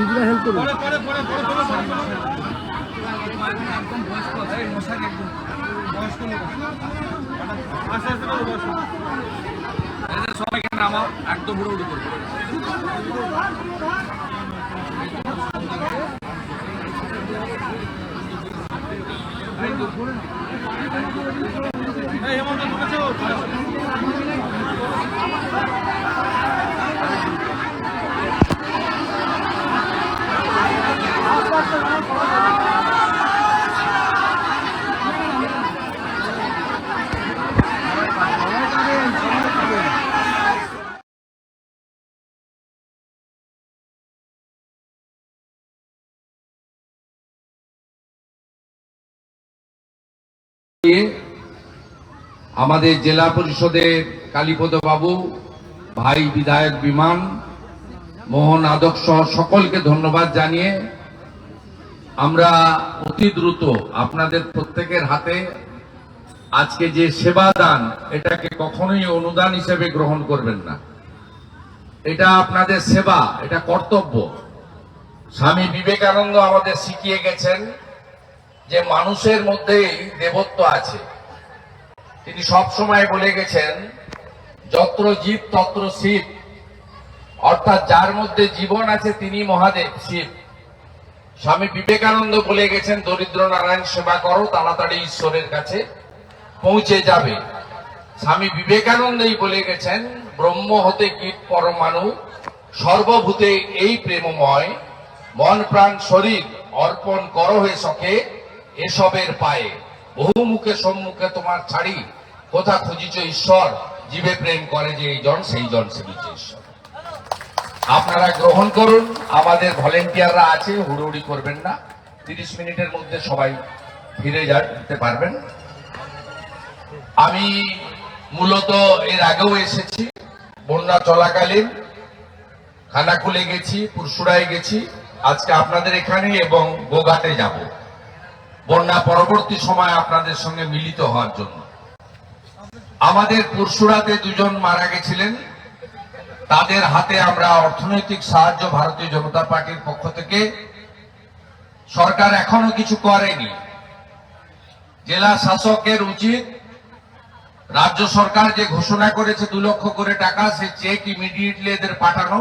দিদিরা হেল্প করুন। একদম বয়স্ক এই মশারি একদম বয়স্ক লোক এদের সবাইকে নামাও একদম উড়ে উড়ে করবে নিয়ে আমাদের জেলা পরিষদের কালীপদ বাবু ভাই বিধায়ক বিমান মোহন আদক সহ সকলকে ধন্যবাদ জানিয়ে আমরা অতি দ্রুত আপনাদের প্রত্যেকের হাতে আজকে যে সেবা দান, এটাকে কখনোই অনুদান হিসেবে গ্রহণ করবেন না। এটা আপনাদের সেবা, এটা কর্তব্য। স্বামী বিবেকানন্দ আমাদের শিখিয়ে গেছেন যে মানুষের মধ্যেই দেবত্ব আছে। তিনি সব সময় বলে গেছেন, যত্র জীব তত্র শিব। অর্থাৎ যার মধ্যে জীবন আছে, তিনি মহাদেব, শিব। স্বামী বিবেকানন্দ বলে গেছেন দরিদ্র নারায়ণ সেবা করো, তাড়াতাড়ি ঈশ্বরের কাছে পৌঁছে যাবে। স্বামী বিবেকানন্দই বলে গেছেন, ব্রহ্ম হতে কীট পরমাণু, সর্বভূতে এই প্রেমময়, মন প্রাণ শরীর অর্পণ করো হে সখে এসবের পায়ে। বহুমুখে সম্মুখে তোমার ছাড়ি, কোথা খুঁজিছ ঈশ্বর? জীবে প্রেম করে যে এই জন, সেই জন সেবিছে ঈশ্বর। আপনারা গ্রহণ করুন। আমাদের ভলেন্টিয়াররা আছে, হুড়োহুড়ি করবেন না। তিরিশ মিনিটের মধ্যে সবাই ফিরে যেতে পারবেন। আমি মূলত এর আগেও এসেছি, বন্যা চলাকালীন। খানাকুলে গেছি পুরসুরায় গেছি। আজকে আপনাদের এখানে এবং গোঘাটে যাব। বন্যা পরবর্তী সময় আপনাদের সঙ্গে মিলিত হওয়ার জন্য। আমাদের পুরসুরাতে দুজন মারা গেছিলেন। তাদের হাতে আমরা অর্থনৈতিক সাহায্য ভারতীয় জনতা পার্টির পক্ষ থেকে। সরকার এখনও কিছু করেনি। জেলা শাসকের উচিত রাজ্য সরকার যে ঘোষণা করেছে দু লক্ষ করে টাকা, সে চেক ইমিডিয়েটলি এদের পাঠানো।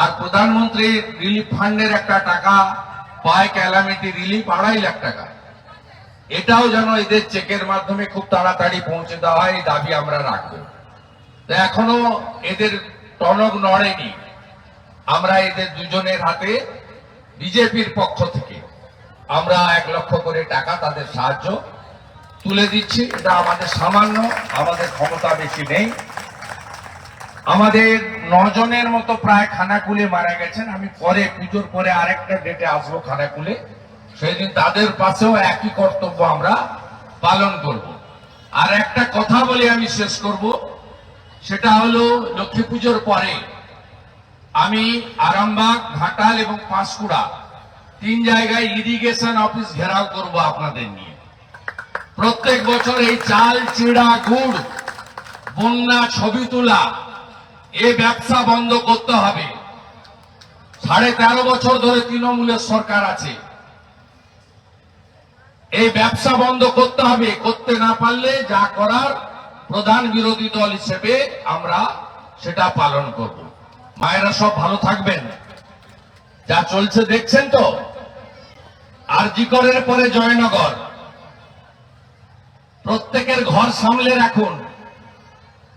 আর প্রধানমন্ত্রী রিলিফ ফান্ডের একটা টাকা পায় ক্যালামিটি রিলিফ আড়াই লাখ টাকা। এটাও যেন এদের চেকের মাধ্যমে খুব তাড়াতাড়ি পৌঁছে দেওয়া হয়, এই দাবি আমরা রাখব। এখনও এদের টনক নড়েনি। আমরা এদের দুজনের হাতে বিজেপির পক্ষ থেকে আমরা এক লক্ষ করে টাকা তাদের সাহায্য তুলে দিচ্ছি। এটা আমাদের সামান্য, আমাদের ক্ষমতা বেশি নেই। আমাদের নজনের মতো প্রায় খানাকুলে মারা গেছেন। আমি পরে, পুজোর পরে আরেকটা ডেটে আসব খানাকুলে। সেদিন তাদের পাশেও একই কর্তব্য আমরা পালন করব। আর একটা কথা বলে আমি শেষ করব। সেটা হলো লক্ষ্মী পুজোর পরে। আমি আরামবাগ, ঘাটাল এবং পাঁশকুড়া তিন জায়গায় ইরিগেশন অফিস ঘেরাও করব আপনাদের নিয়ে। প্রত্যেক বছর এই চাল, চিড়া, গুড়, বন্যা, ছবি তোলা, এ ব্যবসা বন্ধ করতে হবে। সাড়ে তেরো বছর ধরে তৃণমূলের সরকার আছে। এই ব্যবসা বন্ধ করতে হবে, করতে না পারলে যা করার প্রধান বিরোধী দল হিসেবে আমরা সেটা পালন করব। মায়েরা সব ভালো থাকবেন। যা চলছে দেখছেন তো? আর জিকরের পরে জয়নগর। প্রত্যেকের ঘর সামলে রাখুন।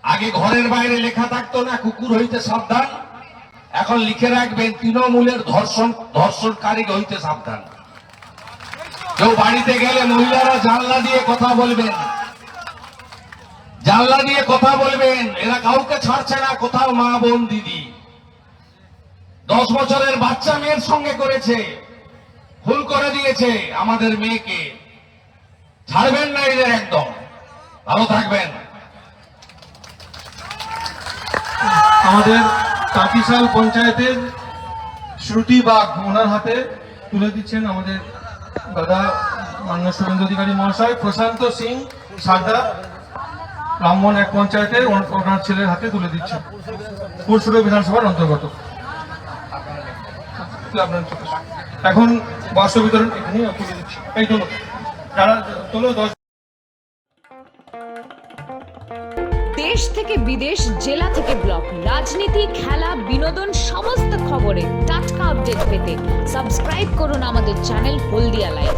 আগে ঘরের বাইরে লেখা থাকতো না, কুকুর হইতে সাবধান। এখন লিখে রাখবেন, তৃণমূলের ধর্ষণ ধর্ষণকারী হইতে সাবধান। কেউ বাড়িতে গেলে মহিলারা জানলা দিয়ে কথা বলবেন। জানলা দিয়ে কথা বলবেন, এরা কাউকে ছাড়ছে না, কোথাও মা বোন, দিদি। দশ বছরের বাচ্চা মেয়ের সঙ্গে করেছে, ভুল করে দিয়েছে আমাদের মেয়েকে। ছাড়বেন না এদের একদম। ভালো থাকবেন। আমাদের কাকিশাল পঞ্চায়েতের শ্রুতি বাগ ওনার হাতে তুলে দিচ্ছেন আমাদের দাদা মান্য শুভেন্দু অধিকারী মহাশয়, প্রশান্ত সিং সারদা ব্রাহ্মণ এক পঞ্চায়েতের ওন- ওনার ছেলের হাতে তুলে দিচ্ছে। পুরসুর বিধানসভার অন্তর্গত। এখন বস্ত্র বিতরণ এখানেই তুলে দিচ্ছি। এই তোলো যারা তোলো, দশ দেশ থেকে বিদেশ, জেলা থেকে ব্লক, রাজনীতি, খেলা, বিনোদন, সমস্ত খবরে টাটকা আপডেট পেতে সাবস্ক্রাইব করুন আমাদের চ্যানেল হলদিয়া লাইভ